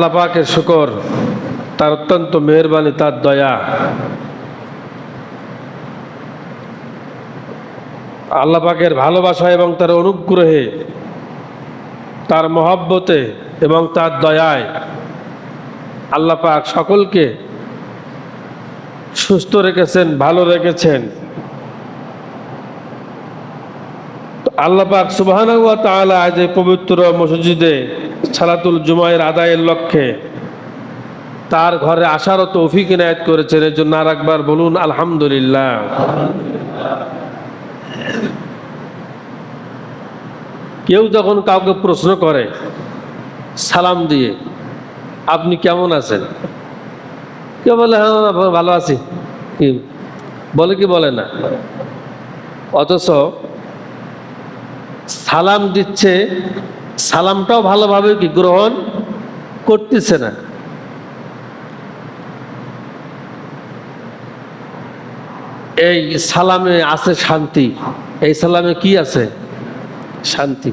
আল্লাহ পাকের শুকর, তার অত্যন্ত মেহরবানি, তার দয়া। আল্লাহ পাকের ভালোবাসা এবং তার অনুগ্রহে, তার মহব্বতে এবং তার দয়ায় আল্লাহ পাক সকলকে সুস্থ রেখেছেন, ভালো রেখেছেন। আল্লাহ পাক তাআলা আজ পবিত্র মসজিদে সালাতুল জুমায়ের আদায়ের লক্ষ্যে তার ঘরে আসারও তৌফিক ইনায়াত করেছেন। এর জন্য আর একবার বলুন, আলহামদুলিল্লাহ। কেউ যখন কাউকে প্রশ্ন করে, সালাম দিয়ে, আপনি কেমন আছেন? কেউ বলে হ্যাঁ ভালো আছি। কি? বলে কি বলে না? অথচ সালাম দিচ্ছে সালামটাও ভালোভাবে কি গ্রহণ করতেছে না? এই সালামে আছে শান্তি। এই সালামে কি আছে? শান্তি।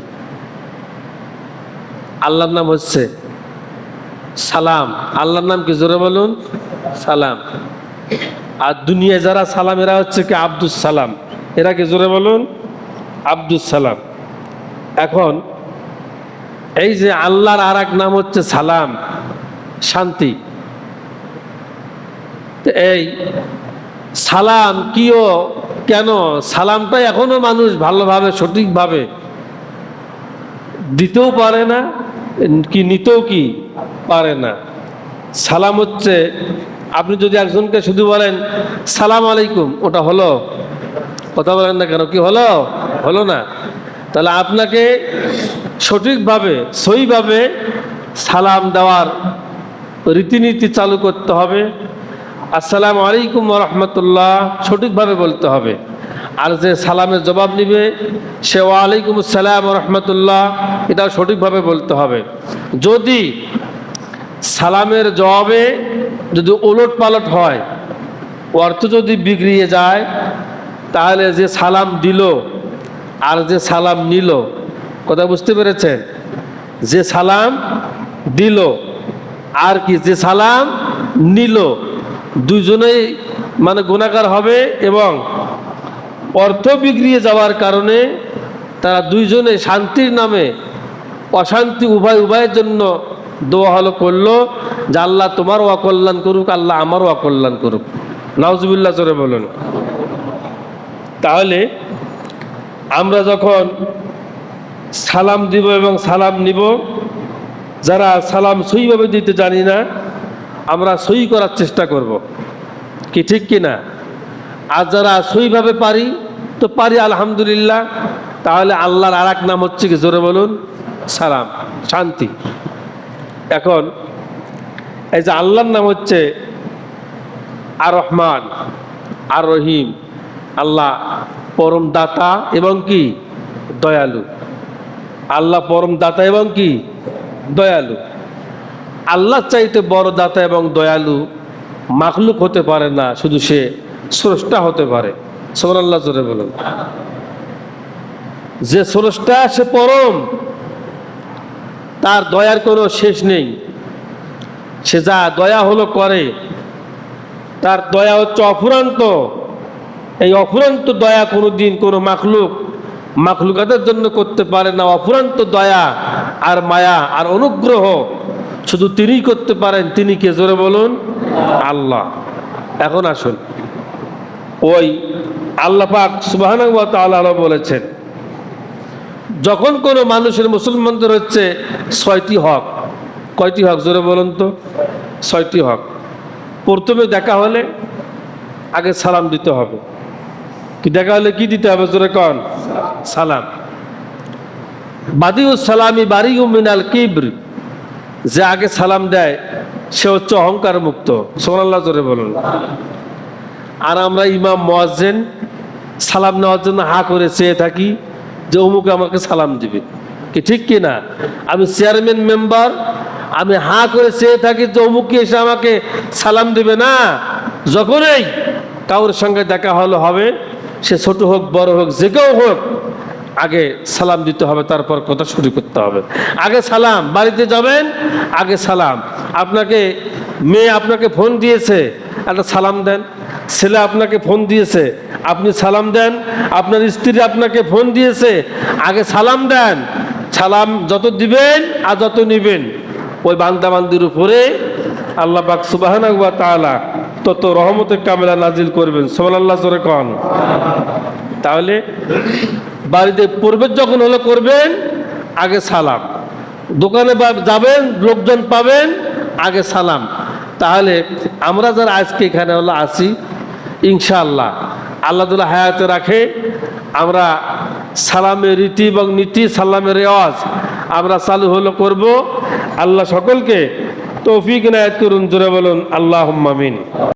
আল্লাহর নাম হচ্ছে সালাম। আল্লাহর নাম কি? জোরে বলুন, সালাম। আর দুনিয়ায় যারা সালাম, এরা হচ্ছে কি আব্দুল সালাম। এরা কি? জোরে বলুন আব্দুল সালাম। এখন এই যে আল্লাহর আর নাম হচ্ছে সালাম, শান্তি। এই সালাম কিও কেন? সালামটা এখনও মানুষ ভালোভাবে, সঠিকভাবে দিতেও পারে না, কি নিতেও কি পারে না। সালাম হচ্ছে, আপনি যদি একজনকে শুধু বলেন, সালাম আলাইকুম ওটা হলো? কথা বলেন না কেন? কি হলো? হলো না। তাহলে আপনাকে সঠিকভাবে সইভাবে সালাম দেওয়ার রীতিনীতি চালু করতে হবে। আসসালামু আলাইকুম রহমতুল্লাহ, সঠিকভাবে বলতে হবে। আর যে সালামের জবাব নিবে, সে ওয়ালাইকুম আসসালাম রহমতুল্লাহ এটাও সঠিকভাবে বলতে হবে। যদি সালামের জবাবে যদি ওলট পালট হয়, অর্থ যদি বিগড়িয়ে যায়, তাহলে যে সালাম দিল আর যে সালাম নিল কথা বুঝতে পেরেছেন? যে সালাম দিল, আর কি যে সালাম নিল দুজনেই মানে গুণাকার হবে এবং অর্থ বিগড়িয়ে যাওয়ার কারণে তারা দুইজনে শান্তির নামে অশান্তি উভয় উভয়ের জন্য দোয়া হলো করল, যে আল্লাহ তোমারও অকল্যাণ করুক, আল্লাহ আমারও অকল্যাণ করুক। নাউজুবিল্লাহ চরে বলুন। তাহলে আমরা যখন সালাম দিব এবং সালাম নিব। যারা সালাম সইভাবে দিতে জানি না, আমরা সই করার চেষ্টা করব। কি ঠিক কি না? আর যারা সইভাবে পারি, তো পারি আলহামদুলিল্লাহ। তাহলে আল্লাহর আর এক নাম হচ্ছে কি? জোরে বলুন, সালাম, শান্তি। এখন, এই যে আল্লাহর নাম হচ্ছে আর রহমান, আর রহিম। আল্লাহ পরম দাতা এবং কি? দয়ালু। আল্লাহ পরম দাতা এবং কি? দয়ালু। আল্লাহ চাইতে বড় দাতা এবং দয়ালু মাখলুক হতে পারে না, শুধু সে স্রষ্টা হতে পারে। সোমান আল্লাহ জোরে বলুন। যে স্রষ্টা, সে পরম। তার দয়ার কোনো শেষ নেই। সে যা দয়া হলো করে, তার দয়া হচ্ছে অফুরান্ত। এই অফুরান্ত দয়া কোনো দিন কোনো মাখলুক মাখলুকাদের জন্য করতে পারে না, অফুরান্ত দয়া আর মায়া আর অনুগ্রহ। শুধু তিনিই করতে পারেন, তিনি কে? জোরে বলুন, আল্লাহ। এখন আসুন। ওই আল্লাহ পাক সুবাহ বলেছেন, যখন কোনো মানুষের মুসলমানদের হচ্ছে ছয়টি হক। কয়টি হক? জোরে বলুন তো, ছয়টি হক। প্রথমে দেখা হলে আগে সালাম দিতে হবে। দেখা হলে কি দিতে হবে জোরে কন? সালাম। বাদিউ সালামি বারিউ মিনাল কিব্র। যে আগে সালাম দেয় সে হচ্ছে অহংকার মুক্ত। সোমাল্লাহ জোরে বলুন। আর আমরা ইমাম মোয়াজ্জেন সালাম নেওয়ার জন্য হা করে চেয়ে থাকি যে অমুকে আমাকে সালাম দিবে। কি ঠিক কি না? আমি চেয়ারম্যান মেম্বার আমি হা করে চেয়ে থাকি যে অমুকে এসে আমাকে সালাম দিবে না। যখনই কারোর সঙ্গে দেখা হলো হবে সে ছোট হোক, বড় হোক, যে কেউ হোক, আগে সালাম দিতে হবে, তারপর কথা শুরু করতে হবে। আগে সালাম, বাড়িতে যাবেন, আগে সালাম। আপনাকে, মেয়ে আপনাকে ফোন দিয়েছে, একটা সালাম দেন। ছেলে আপনাকে ফোন দিয়েছে, আপনি সালাম দেন। আপনার স্ত্রী আপনাকে ফোন দিয়েছে, আগে সালাম দেন। সালাম যত দিবেন আর যত নিবেন, ওই বান্দাবান্দির উপরে আল্লাহ পাক সুবাহানা তত রহমতের কামেলা নাজিল করবেন। সুবহানাল্লাহ, জোরে কন। তাহলে বাড়িতে প্রবেশ যখন হলো করবেন, আগে সালাম। দোকানে যাবেন, লোকজন পাবেন, আগে সালাম। তাহলে আমরা যারা আজকে এখানে হলো আসি ইনশাআল্লাহ, আল্লাহ তাআলা হায়াতে রাখে, আমরা সালামের রীতি এবং নীতি, সালামের রেওয়াজ আমরা চালু হলো করব। আল্লাহ সকলকে তৌফিক নায়াত করুন, জোরে বলুন আল্লাহ মামিন